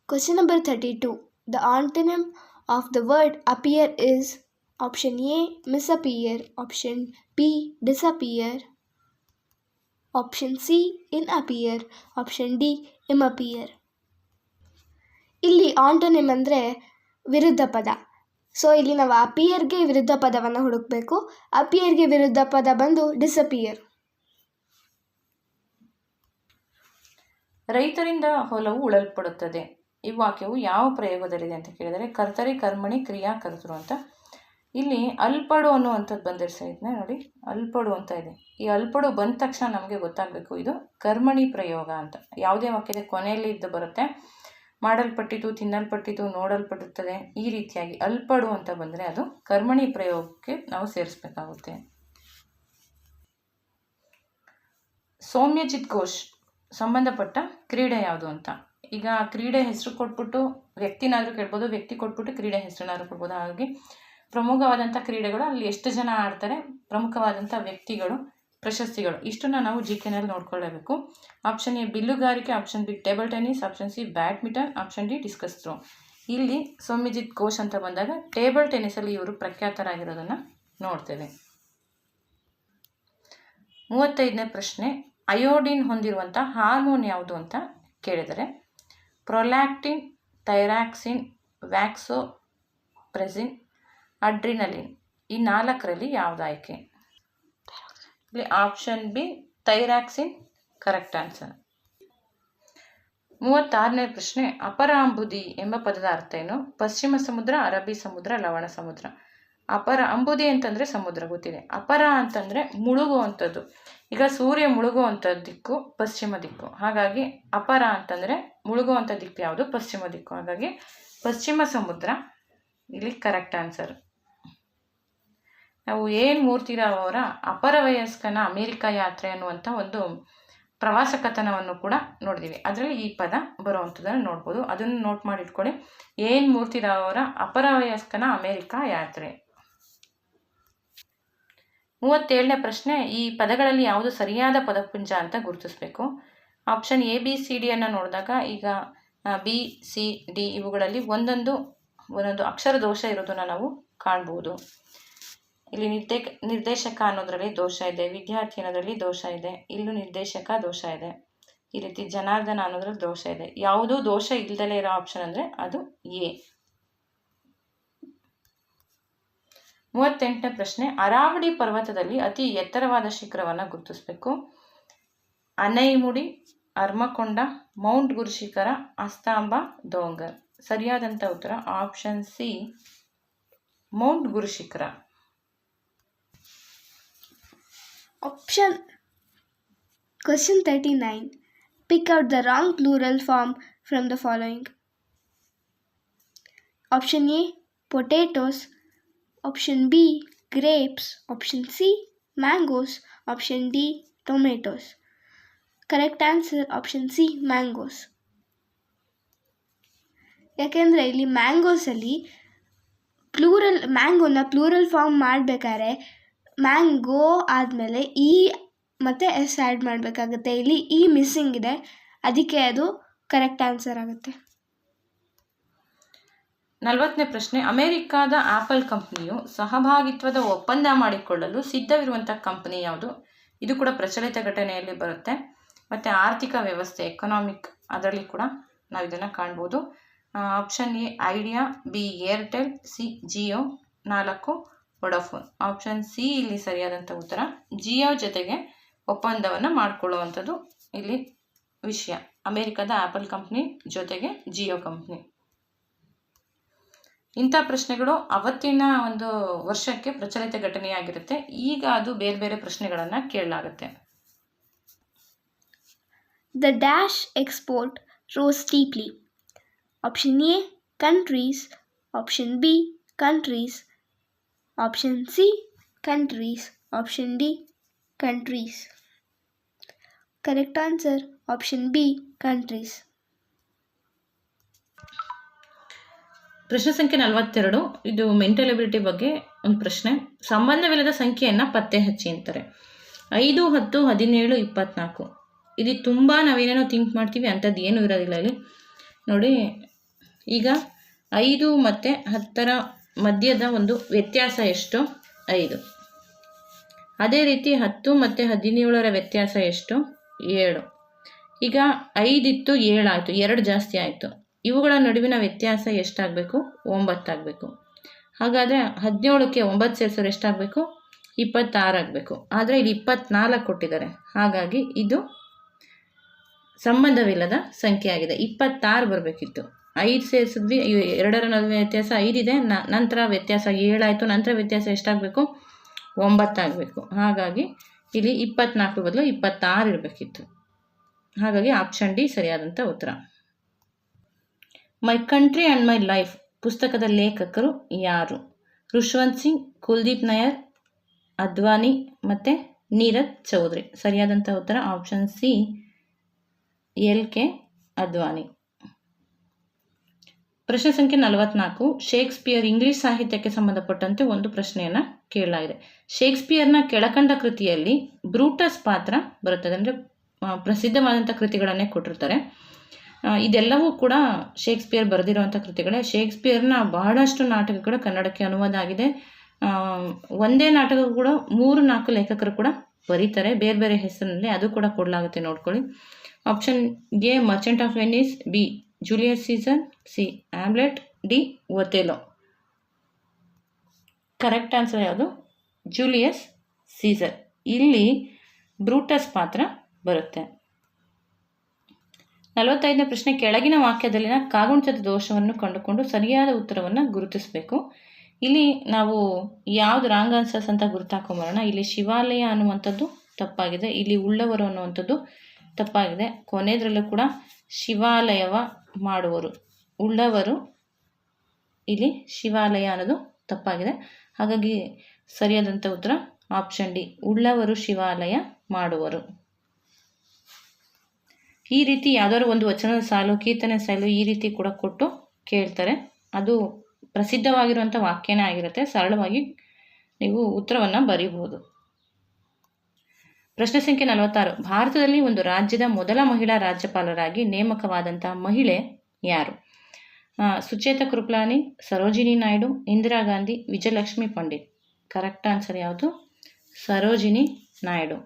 Question number 32. The antonym of the word appear is option A, misappear, option B, disappear, option C, option option D, appear ಇಲ್ಲಿ ಆಂಟೋನಿಮ್ ಅಂದರೆ ವಿರುದ್ಧ ಪದ. ಸೊ ಇಲ್ಲಿ ನಾವು ಅಪಿಯರ್ಗೆ ವಿರುದ್ಧ ಪದವನ್ನು ಹುಡುಕಬೇಕು. ಅಪಿಯರ್ಗೆ ವಿರುದ್ಧ ಪದ ಬಂದು ಡಿಸಪಿಯರ್ ರೈತರಿಂದ ಹೊಲವು ಉಳಲ್ಪಡುತ್ತದೆ. ಈ ವಾಕ್ಯವು ಯಾವ ಪ್ರಯೋಗದಲ್ಲಿದೆ ಅಂತ ಕೇಳಿದರೆ ಕರ್ತರಿ ಕರ್ಮಣಿ ಕ್ರಿಯಾ ಕರ್ತರು ಅಂತ ಇಲ್ಲಿ ಅಲ್ಪಡು ಅನ್ನುವಂಥದ್ದು ಬಂದಿರೋ ಸಹಿತನೇ ನೋಡಿ. ಅಲ್ಪಡು ಅಂತ ಇದೆ. ಈ ಅಲ್ಪಡು ಬಂದ ತಕ್ಷಣ ನಮಗೆ ಗೊತ್ತಾಗಬೇಕು ಇದು ಕರ್ಮಣಿ ಪ್ರಯೋಗ ಅಂತ. ಯಾವುದೇ ವಾಕ್ಯದ ಕೊನೆಯಲ್ಲಿ ಇದ್ದು ಬರುತ್ತೆ. ಮಾಡಲ್ಪಟ್ಟಿತು ತಿನ್ನಲ್ಪಟ್ಟಿತು ನೋಡಲ್ಪಡುತ್ತದೆ ಈ ರೀತಿಯಾಗಿ ಅಲ್ಪಡು ಅಂತ ಬಂದರೆ ಅದು ಕರ್ಮಣಿ ಪ್ರಯೋಗಕ್ಕೆ ನಾವು ಸೇರಿಸ್ಬೇಕಾಗುತ್ತೆ. ಸೌಮ್ಯಜಿತ್ ಘೋಷ್ ಸಂಬಂಧಪಟ್ಟ ಕ್ರೀಡೆ ಯಾವುದು ಅಂತ. ಈಗ ಕ್ರೀಡೆ ಹೆಸರು ಕೊಟ್ಬಿಟ್ಟು ವ್ಯಕ್ತಿನಾದರೂ ಕೇಳ್ಬೋದು, ವ್ಯಕ್ತಿ ಕೊಟ್ಬಿಟ್ಟು ಕ್ರೀಡೆ ಹೆಸರನ್ನಾದ್ರೂ ಕೊಡ್ಬೋದು. ಹಾಗಾಗಿ ಪ್ರಮುಖವಾದಂಥ ಕ್ರೀಡೆಗಳು, ಅಲ್ಲಿ ಎಷ್ಟು ಜನ ಆಡ್ತಾರೆ, ಪ್ರಮುಖವಾದಂಥ ವ್ಯಕ್ತಿಗಳು, ಪ್ರಶಸ್ತಿಗಳು, ಇಷ್ಟನ್ನು ನಾವು ಜಿ ಕೆ ನಲ್ಲಿ ನೋಡ್ಕೊಳ್ಳಬೇಕು. Option A, ಬಿಲ್ಲುಗಾರಿಕೆ option B table tennis option C badminton option D discus throw ಇಲ್ಲಿ ಸೌಮ್ಯಜಿತ್ ಘೋಷ್ ಅಂತ ಬಂದಾಗ ಟೇಬಲ್ ಟೆನ್ನಿಸಲ್ಲಿ ಇವರು ಪ್ರಖ್ಯಾತರಾಗಿರೋದನ್ನು ನೋಡ್ತೇವೆ. ಮೂವತ್ತೈದನೇ ಪ್ರಶ್ನೆ ಅಯೋಡಿನ್ ಹೊಂದಿರುವಂಥ ಹಾರ್ಮೋನ್ ಯಾವುದು ಅಂತ ಕೇಳಿದರೆ prolactin thyroxine vasopressin adrenaline. ಈ ನಾಲ್ಕರಲ್ಲಿ ಯಾವುದು ಆಯ್ಕೆ ಇಲ್ಲಿ option B, thyroxine, correct answer. ಮೂವತ್ತಾರನೇ ಪ್ರಶ್ನೆ, ಅಪರಾಂಬುದಿ ಎಂಬ ಪದದ ಅರ್ಥ ಏನು? ಪಶ್ಚಿಮ ಸಮುದ್ರ, ಅರಬ್ಬಿ ಸಮುದ್ರ, ಲವಣ ಸಮುದ್ರ. ಅಪರ, ಅಂಬುದಿ ಅಂತಂದರೆ ಸಮುದ್ರ ಗೊತ್ತಿದೆ. ಅಪರ ಅಂತಂದರೆ ಮುಳುಗುವಂಥದ್ದು. ಈಗ ಸೂರ್ಯ ಮುಳುಗುವಂಥ ದಿಕ್ಕು, ಪಶ್ಚಿಮ ದಿಕ್ಕು. ಹಾಗಾಗಿ ಅಪರ ಅಂತಂದರೆ ಮುಳುಗುವಂಥ ದಿಕ್ಕು ಯಾವುದು? ಪಶ್ಚಿಮ ದಿಕ್ಕು. ಹಾಗಾಗಿ ಪಶ್ಚಿಮ ಸಮುದ್ರ, ಇಲ್ಲಿ ಕರೆಕ್ಟ್ ಆನ್ಸರ್. ನಾವು ಏನು ಮೂರ್ತಿರಾವ್ ಅವರ ಅಪರ ವಯಸ್ಕನ ಅಮೇರಿಕ ಯಾತ್ರೆ ಅನ್ನುವಂಥ ಒಂದು ಪ್ರವಾಸ ಕಥನವನ್ನು ಕೂಡ ನೋಡಿದ್ದೀವಿ ಅದರಲ್ಲಿ ಈ ಪದ ಬರುವಂಥದ್ದನ್ನು ನೋಡ್ಬೋದು. ಅದನ್ನು ನೋಟ್ ಮಾಡಿ ಇಟ್ಕೊಳ್ಳಿ. ಏನು ಮೂರ್ತಿರಾವ್ ಅವರ ಅಪರ ವಯಸ್ಕನ ಅಮೇರಿಕ ಯಾತ್ರೆ. ಮೂವತ್ತೇಳನೇ ಪ್ರಶ್ನೆ, ಈ ಪದಗಳಲ್ಲಿ ಯಾವುದು ಸರಿಯಾದ ಪದಪುಂಜ ಅಂತ ಗುರುತಿಸಬೇಕು. ಆಪ್ಷನ್ ಎ ಬಿ ಸಿ ಡಿಯನ್ನು ನೋಡಿದಾಗ ಈಗ ಬಿ ಸಿ ಡಿ ಇವುಗಳಲ್ಲಿ ಒಂದೊಂದು ಒಂದೊಂದು ಅಕ್ಷರ ದೋಷ ಇರೋದನ್ನು ನಾವು ಕಾಣ್ಬೋದು. ಇಲ್ಲಿ ನಿರ್ದೇ ನಿರ್ದೇಶಕ ಅನ್ನೋದರಲ್ಲಿ ದೋಷ ಇದೆ, ವಿದ್ಯಾರ್ಥಿ ಅನ್ನೋದರಲ್ಲಿ ದೋಷ ಇದೆ, ಇಲ್ಲೂ ನಿರ್ದೇಶಕ ದೋಷ ಇದೆ. ಈ ರೀತಿ ಜನಾರ್ದನ ಅನ್ನೋದ್ರಲ್ಲಿ ದೋಷ ಇದೆ. ಯಾವುದೂ ದೋಷ ಇಲ್ದಲೇ ಇರೋ ಆಪ್ಷನ್ ಅಂದರೆ ಅದು ಎ. ಮೂವತ್ತೆಂಟನೇ ಪ್ರಶ್ನೆ ಅರಾವಳಿ ಪರ್ವತದಲ್ಲಿ ಅತಿ ಎತ್ತರವಾದ ಶಿಖರವನ್ನು ಗುರುತಿಸಬೇಕು. ಅನೈಮುಡಿ, ಅರ್ಮಕೊಂಡ, ಮೌಂಟ್ ಗುರುಶಿಖರ, ಅಸ್ತಾಂಬ, ದೋಂಗರ್. ಸರಿಯಾದಂಥ ಉತ್ತರ option C, mount Gurushikhar. Option Question 39. Pick out the wrong plural form from the following. Option A potatoes. Option B grapes. Option C mangoes. Option D tomatoes. Correct answer option C mangoes. ಯಾಕೆಂದರೆ ಇಲ್ಲಿ ಮ್ಯಾಂಗೋಸಲ್ಲಿ plural ಮ್ಯಾಂಗೋನ plural form ಮಾಡಬೇಕಾದ್ರೆ mango ಆದಮೇಲೆ ಈ ಮತ್ತು S add ಮಾಡಬೇಕಾಗುತ್ತೆ. ಇಲ್ಲಿ ಇ ಮಿಸ್ಸಿಂಗ್ ಇದೆ. ಅದಕ್ಕೆ ಅದು ಕರೆಕ್ಟ್ ಆನ್ಸರ್ ಆಗುತ್ತೆ. ನಲವತ್ತನೇ ಪ್ರಶ್ನೆ. ಅಮೆರಿಕಾದ ಆಪಲ್ ಕಂಪ್ನಿಯು ಸಹಭಾಗಿತ್ವದ ಒಪ್ಪಂದ ಮಾಡಿಕೊಳ್ಳಲು ಸಿದ್ಧವಿರುವಂಥ ಕಂಪನಿ ಯಾವುದು? ಇದು ಕೂಡ ಪ್ರಚಲಿತ ಘಟನೆಯಲ್ಲಿ ಬರುತ್ತೆ. ಮತ್ತು ಆರ್ಥಿಕ ವ್ಯವಸ್ಥೆ ಎಕನಾಮಿಕ್ ಅದರಲ್ಲಿ ಕೂಡ ನಾವು ಇದನ್ನು ಕಾಣ್ಬೋದು. Option A, Idea, B, Airtel, C, Jio ನಾಲ್ಕು. ವೊಡಾಫೋನ್. ಆಪ್ಷನ್ ಸಿ ಇಲ್ಲಿ ಸರಿಯಾದಂಥ ಉತ್ತರ. ಜಿಯೋ ಜೊತೆಗೆ ಒಪ್ಪಂದವನ್ನು ಮಾಡಿಕೊಳ್ಳುವಂಥದ್ದು ಇಲ್ಲಿ ವಿಷಯ. ಅಮೆರಿಕದ ಆಪಲ್ ಕಂಪ್ನಿ ಜೊತೆಗೆ ಜಿಯೋ ಕಂಪ್ನಿ. ಇಂಥ ಪ್ರಶ್ನೆಗಳು ಅವತ್ತಿನ ಒಂದು ವರ್ಷಕ್ಕೆ ಪ್ರಚಲಿತ ಘಟನೆಯಾಗಿರುತ್ತೆ. ಈಗ ಅದು ಬೇರೆ ಬೇರೆ ಪ್ರಶ್ನೆಗಳನ್ನು ಕೇಳಲಾಗುತ್ತೆ. The dash export rose deeply. Option A countries. Option B countries, option C countries, option D countries. Correct answer option B countries. ಪ್ರಶ್ನೆ ಸಂಖ್ಯೆ ನಲವತ್ತೆರಡು. ಇದು ಮೆಂಟಲ್ ಎಬಿಲಿಟಿ ಬಗ್ಗೆ ಒಂದು ಪ್ರಶ್ನೆ. ಸಂಬಂಧವಿಲ್ಲದ ಸಂಖ್ಯೆಯನ್ನು ಪತ್ತೆ ಹಚ್ಚಿ ಅಂತಾರೆ. ಐದು ಹತ್ತು ಹದಿನೇಳು ಇಪ್ಪತ್ನಾಲ್ಕು. ಇದು ತುಂಬ ನಾವೇನೇನೋ ಥಿಂಕ್ ಮಾಡ್ತೀವಿ ಅಂಥದ್ದು ಏನೂ ಇರೋದಿಲ್ಲ ಇಲ್ಲಿ. ನೋಡಿ ಈಗ ಐದು ಮತ್ತು ಹತ್ತರ ಮಧ್ಯದ ಒಂದು ವ್ಯತ್ಯಾಸ ಎಷ್ಟು? ಐದು. ಅದೇ ರೀತಿ ಹತ್ತು ಮತ್ತು ಹದಿನೇಳರ ವ್ಯತ್ಯಾಸ ಎಷ್ಟು? ಏಳು. ಈಗ ಐದಿತ್ತು ಏಳಾಯಿತು, ಎರಡು ಜಾಸ್ತಿ ಆಯಿತು. ಇವುಗಳ ನಡುವಿನ ವ್ಯತ್ಯಾಸ ಎಷ್ಟಾಗಬೇಕು? ಒಂಬತ್ತಾಗಬೇಕು. ಹಾಗಾದರೆ ಹದಿನೇಳಕ್ಕೆ ಒಂಬತ್ತು ಸೇರಿಸೋರು ಎಷ್ಟಾಗಬೇಕು? ಇಪ್ಪತ್ತಾರಾಗಬೇಕು. ಆದರೆ ಇಲ್ಲಿ ಇಪ್ಪತ್ನಾಲ್ಕು ಕೊಟ್ಟಿದ್ದಾರೆ. ಹಾಗಾಗಿ ಇದು ಸಂಬಂಧವಿಲ್ಲದ ಸಂಖ್ಯೆ ಆಗಿದೆ ಇಪ್ಪತ್ತಾರು ಬರಬೇಕಿತ್ತು. ಐದು ಸೇರಿಸಿದ್ವಿ ಎರಡರ ನಡುವೆ ವ್ಯತ್ಯಾಸ ಐದಿದೆ ನಂತರ ವ್ಯತ್ಯಾಸ ಏಳಾಯಿತು, ನಂತರ ವ್ಯತ್ಯಾಸ ಎಷ್ಟಾಗಬೇಕು? ಒಂಬತ್ತಾಗಬೇಕು. ಹಾಗಾಗಿ ಇಲ್ಲಿ ಇಪ್ಪತ್ನಾಲ್ಕು ಬದಲು ಇಪ್ಪತ್ತಾರು ಇರಬೇಕಿತ್ತು. ಹಾಗಾಗಿ ಆಪ್ಷನ್ ಡಿ ಸರಿಯಾದಂಥ ಉತ್ತರ. My country and my life ಪುಸ್ತಕದ ಲೇಖಕರು ಯಾರು? ರುಷ್ವಂತ್ ಸಿಂಗ್, ಕುಲ್ದೀಪ್ ನಯರ್ ಅದ್ವಾನಿ ಮತ್ತು ನೀರಜ್ ಚೌಧರಿ. ಸರಿಯಾದಂಥ ಉತ್ತರ option C L K Advani. ಪ್ರಶ್ನೆ ಸಂಖ್ಯೆ ನಲವತ್ನಾಲ್ಕು, ಶೇಕ್ಸ್ಪಿಯರ್ ಇಂಗ್ಲಿಷ್ ಸಾಹಿತ್ಯಕ್ಕೆ ಸಂಬಂಧಪಟ್ಟಂತೆ ಒಂದು ಪ್ರಶ್ನೆಯನ್ನು ಕೇಳಲಾಗಿದೆ. ಶೇಕ್ಸ್ಪಿಯರ್ನ ಕೆಳಕಂಡ ಕೃತಿಯಲ್ಲಿ ಬ್ರೂಟಸ್ ಪಾತ್ರ ಬರುತ್ತದೆ, ಅಂದರೆ ಪ್ರಸಿದ್ಧವಾದಂಥ ಕೃತಿಗಳನ್ನೇ ಕೊಟ್ಟಿರ್ತಾರೆ. ಇದೆಲ್ಲವೂ ಕೂಡ ಶೇಕ್ಸ್ಪಿಯರ್ ಬರೆದಿರುವಂಥ ಕೃತಿಗಳೇ. ಶೇಕ್ಸ್ಪಿಯರ್ನ ಬಹಳಷ್ಟು ನಾಟಕಗಳು ಕನ್ನಡಕ್ಕೆ ಅನುವಾದ ಆಗಿದೆ. ಒಂದೇ ನಾಟಕ ಕೂಡ ಮೂರು ನಾಲ್ಕು ಲೇಖಕರು ಕೂಡ ಬರೀತಾರೆ. ಬೇರೆ ಬೇರೆ ಹೆಸರಿನಲ್ಲಿ ಅದು ಕೂಡ ಕೊಡಲಾಗುತ್ತೆ ನೋಡ್ಕೊಳ್ಳಿ. Option A, merchant of Venice, B Julius season C Hamlet D Othello correct answer ಯಾವುದು? ಜೂಲಿಯಸ್ ಸೀಸರ್ ಇಲ್ಲಿ ಬ್ರೂಟಸ್ ಪಾತ್ರ ಬರುತ್ತೆ. ನಲವತ್ತೈದನೇ ಪ್ರಶ್ನೆ, ಕೆಳಗಿನ ವಾಕ್ಯದಲ್ಲಿನ ಕಾಗುಣಿತದ ದೋಷವನ್ನು ಕಂಡುಕೊಂಡು ಸರಿಯಾದ ಉತ್ತರವನ್ನು ಗುರುತಿಸಬೇಕು. ಇಲ್ಲಿ ನಾವು ಯಾವುದು ರಾಂಗ್ ಆನ್ಸರ್ಸ್ ಅಂತ ಗುರುತಾಕೊಂಬರೋಣ ಇಲ್ಲಿ ಶಿವಾಲಯ ಅನ್ನುವಂಥದ್ದು ತಪ್ಪಾಗಿದೆ. ಇಲ್ಲಿ ಉಳ್ಳವರು ಅನ್ನುವಂಥದ್ದು ತಪ್ಪಾಗಿದೆ. ಕೊನೆಯದರಲ್ಲೂ ಕೂಡ ಶಿವಾಲಯವ ಮಾಡುವರು. ಉಳ್ಳವರು ಇಲ್ಲಿ ಶಿವಾಲಯ ಅನ್ನೋದು ತಪ್ಪಾಗಿದೆ. ಹಾಗಾಗಿ ಸರಿಯಾದಂಥ ಉತ್ತರ ಆಪ್ಷನ್ ಡಿ. ಉಳ್ಳವರು ಶಿವಾಲಯ ಮಾಡುವರು. ಈ ರೀತಿ ಯಾವ್ದಾದ್ರು ಒಂದು ವಚನದ ಸಾಲು, ಕೀರ್ತನೆ ಸಾಲು ಈ ರೀತಿ ಕೂಡ ಕೊಟ್ಟು ಕೇಳ್ತಾರೆ. ಅದು ಪ್ರಸಿದ್ಧವಾಗಿರುವಂಥ ವಾಕ್ಯನೇ ಆಗಿರುತ್ತೆ. ಸರಳವಾಗಿ ನೀವು ಉತ್ತರವನ್ನು ಬರೀಬಹುದು. ಪ್ರಶ್ನೆ ಸಂಖ್ಯೆ ನಲವತ್ತಾರು. ಭಾರತದಲ್ಲಿ ಒಂದು ರಾಜ್ಯದ ಮೊದಲ ಮಹಿಳಾ ರಾಜ್ಯಪಾಲರಾಗಿ ನೇಮಕವಾದಂಥ ಮಹಿಳೆ ಯಾರು? ಸುಚೇತ ಕೃಪ್ಲಾನಿ, ಸರೋಜಿನಿ ನಾಯ್ಡು, ಇಂದಿರಾ ಗಾಂಧಿ, ವಿಜಯಲಕ್ಷ್ಮಿ ಪಂಡಿತ್. ಕರೆಕ್ಟ್ ಆನ್ಸರ್ ಯಾವುದು? ಸರೋಜಿನಿ ನಾಯ್ಡು.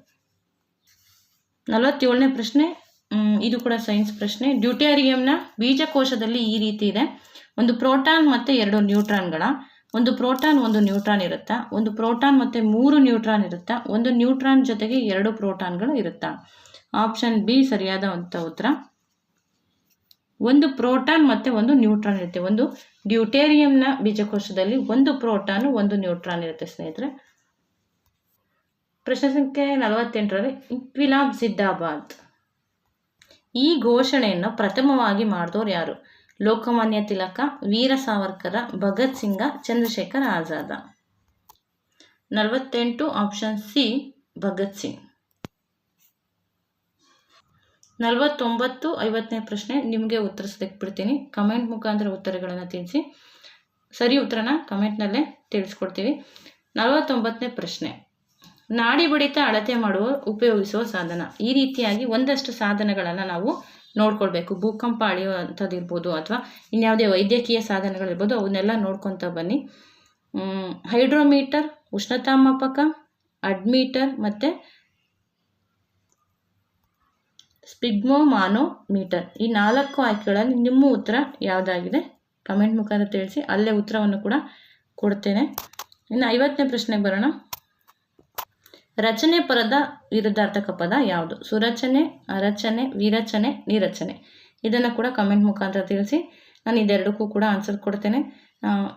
ನಲವತ್ತೇಳನೇ ಪ್ರಶ್ನೆ. ಇದು ಕೂಡ ಸೈನ್ಸ್ ಪ್ರಶ್ನೆ. ಡ್ಯೂಟೇರಿಯಂನ ಬೀಜಕೋಶದಲ್ಲಿ ಈ ರೀತಿ ಇದೆ. ಒಂದು ಪ್ರೋಟಾನ್ ಮತ್ತು ಎರಡು ನ್ಯೂಟ್ರಾನ್ಗಳ. ಒಂದು ಪ್ರೋಟಾನ್, ಒಂದು ನ್ಯೂಟ್ರಾನ್ ಇರುತ್ತಾ? ಒಂದು ಪ್ರೋಟಾನ್ ಮತ್ತು ಮೂರು ನ್ಯೂಟ್ರಾನ್ ಇರುತ್ತಾ? ಒಂದು ನ್ಯೂಟ್ರಾನ್ ಜೊತೆಗೆ ಎರಡು ಪ್ರೋಟಾನ್ಗಳು ಇರುತ್ತಾ? ಆಪ್ಷನ್ ಬಿ ಸರಿಯಾದ ಅಂತ ಉತ್ತರ. ಒಂದು ಪ್ರೋಟಾನ್ ಮತ್ತು ಒಂದು ನ್ಯೂಟ್ರಾನ್ ಇರುತ್ತೆ. ಒಂದು ಡ್ಯೂಟೇರಿಯಂನ ಬೀಜಕೋಶದಲ್ಲಿ ಒಂದು ಪ್ರೋಟಾನ್ ಒಂದು ನ್ಯೂಟ್ರಾನ್ ಇರುತ್ತೆ, ಸ್ನೇಹಿತರೆ. ಪ್ರಶ್ನೆ ಸಂಖ್ಯೆ ನಲವತ್ತೆಂಟರಲ್ಲಿ ಇಕ್ವಿಲಾಬ್ ಸಿದ್ದಾಬಾದ್ ಈ ಘೋಷಣೆಯನ್ನು ಪ್ರಥಮವಾಗಿ ಮಾಡಿದವರು ಯಾರು? ಲೋಕಮಾನ್ಯ ತಿಲಕ, ವೀರ ಸಾವರ್ಕರ, ಭಗತ್ ಸಿಂಗ, ಚಂದ್ರಶೇಖರ್ ಆಜಾದ. ನಲವತ್ತೆಂಟು ಆಪ್ಷನ್ ಸಿ ಭಗತ್ ಸಿಂಗ್. ನಲವತ್ತೊಂಬತ್ತು, ಐವತ್ತನೇ ಪ್ರಶ್ನೆ ನಿಮಗೆ ಉತ್ತರಿಸೋದಕ್ಕೆ ಬಿಡ್ತೀನಿ. ಕಮೆಂಟ್ ಮುಖಾಂತರ ಉತ್ತರಗಳನ್ನು ತಿಳಿಸಿ. ಸರಿ ಉತ್ತರನ ಕಮೆಂಟ್ನಲ್ಲೇ ತಿಳಿಸ್ಕೊಡ್ತೀವಿ. ನಲವತ್ತೊಂಬತ್ತನೇ ಪ್ರಶ್ನೆ. ನಾಡಿ ಬಡಿತ ಅಳತೆ ಮಾಡುವ, ಉಪಯೋಗಿಸುವ ಸಾಧನ. ಈ ರೀತಿಯಾಗಿ ಒಂದಷ್ಟು ಸಾಧನಗಳನ್ನು ನಾವು ನೋಡ್ಕೊಳ್ಬೇಕು. ಭೂಕಂಪ ಅಳೆಯುವಂಥದ್ದು ಇರ್ಬೋದು ಅಥವಾ ಇನ್ಯಾವುದೇ ವೈದ್ಯಕೀಯ ಸಾಧನಗಳಿರ್ಬೋದು ಅವನ್ನೆಲ್ಲ ನೋಡ್ಕೊತ ಬನ್ನಿ. ಹೈಡ್ರೋಮೀಟರ್, ಉಷ್ಣತಾಮಾಪಕ, ಅಡ್ಮೀಟರ್ ಮತ್ತು ಸ್ಪಿಗ್ಮೋಮಾನೋಮೀಟರ್. ಈ ನಾಲ್ಕು ಆಯ್ಕೆಗಳಲ್ಲಿ ನಿಮ್ಮ ಉತ್ತರ ಯಾವುದಾಗಿದೆ? ಕಮೆಂಟ್ ಮುಖಾಂತರ ತಿಳಿಸಿ. ಅಲ್ಲೇ ಉತ್ತರವನ್ನು ಕೂಡ ಕೊಡ್ತೇನೆ. ಇನ್ನು ಐವತ್ತನೇ ಪ್ರಶ್ನೆಗೆ ಬರೋಣ. ರಚನೆ ಪರದ ವಿರುದ್ಧಾರ್ಥಕ ಪದ ಯಾವುದು? ಸುರಚನೆ, ಅರಚನೆ, ವಿರಚನೆ, ನಿರಚನೆ. ಇದನ್ನು ಕೂಡ ಕಮೆಂಟ್ ಮುಖಾಂತರ ತಿಳಿಸಿ. ನಾನು ಇದೆರಡಕ್ಕೂ ಕೂಡ ಆನ್ಸರ್ ಕೊಡ್ತೇನೆ.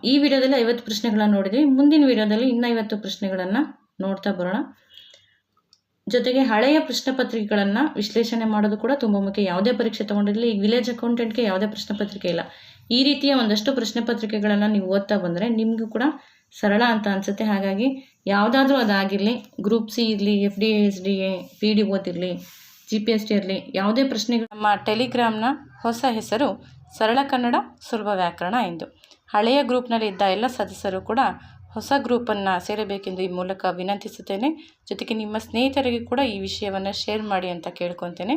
ಈ ವಿಡಿಯೋದಲ್ಲಿ ಐವತ್ತು ಪ್ರಶ್ನೆಗಳನ್ನು ನೋಡಿದ್ವಿ. ಮುಂದಿನ ವಿಡಿಯೋದಲ್ಲಿ ಇನ್ನೂ ಐವತ್ತು ಪ್ರಶ್ನೆಗಳನ್ನು ನೋಡ್ತಾ ಬರೋಣ. ಜೊತೆಗೆ ಹಳೆಯ ಪ್ರಶ್ನೆ ಪತ್ರಿಕೆಗಳನ್ನು ವಿಶ್ಲೇಷಣೆ ಮಾಡೋದು ಕೂಡ ತುಂಬ ಮುಖ್ಯ. ಯಾವುದೇ ಪರೀಕ್ಷೆ ತೊಗೊಂಡಿರಲಿ ಈಗ ವಿಲೇಜ್ ಅಕೌಂಟೆಂಟ್ಗೆ ಯಾವುದೇ ಪ್ರಶ್ನೆ ಪತ್ರಿಕೆ ಇಲ್ಲ. ಈ ರೀತಿಯ ಒಂದಷ್ಟು ಪ್ರಶ್ನೆ ಪತ್ರಿಕೆಗಳನ್ನು ನೀವು ಓದ್ತಾ ಬಂದರೆ ನಿಮಗೂ ಕೂಡ ಸರಳ ಅಂತ ಅನಿಸುತ್ತೆ. ಹಾಗಾಗಿ ಯಾವುದಾದ್ರೂ ಅದಾಗಿರಲಿ ಗ್ರೂಪ್ ಸಿ ಇರಲಿ F D S D A P D ಓದಿರಲಿ G P S T ಇರಲಿ, ಯಾವುದೇ ಪ್ರಶ್ನೆಗಳು ನಮ್ಮ ಟೆಲಿಗ್ರಾಮ್ನ ಹೊಸ ಹೆಸರು ಸರಳ ಕನ್ನಡ ಸುಲಭ ವ್ಯಾಕರಣ ಎಂದು. ಹಳೆಯ ಗ್ರೂಪ್ನಲ್ಲಿ ಇದ್ದ ಎಲ್ಲ ಸದಸ್ಯರು ಕೂಡ ಹೊಸ ಗ್ರೂಪನ್ನು ಸೇರಬೇಕೆಂದು ಈ ಮೂಲಕ ವಿನಂತಿಸುತ್ತೇನೆ. ಜೊತೆಗೆ ನಿಮ್ಮ ಸ್ನೇಹಿತರಿಗೆ ಕೂಡ ಈ ವಿಷಯವನ್ನು ಶೇರ್ ಮಾಡಿ ಅಂತ ಕೇಳ್ಕೊತೇನೆ.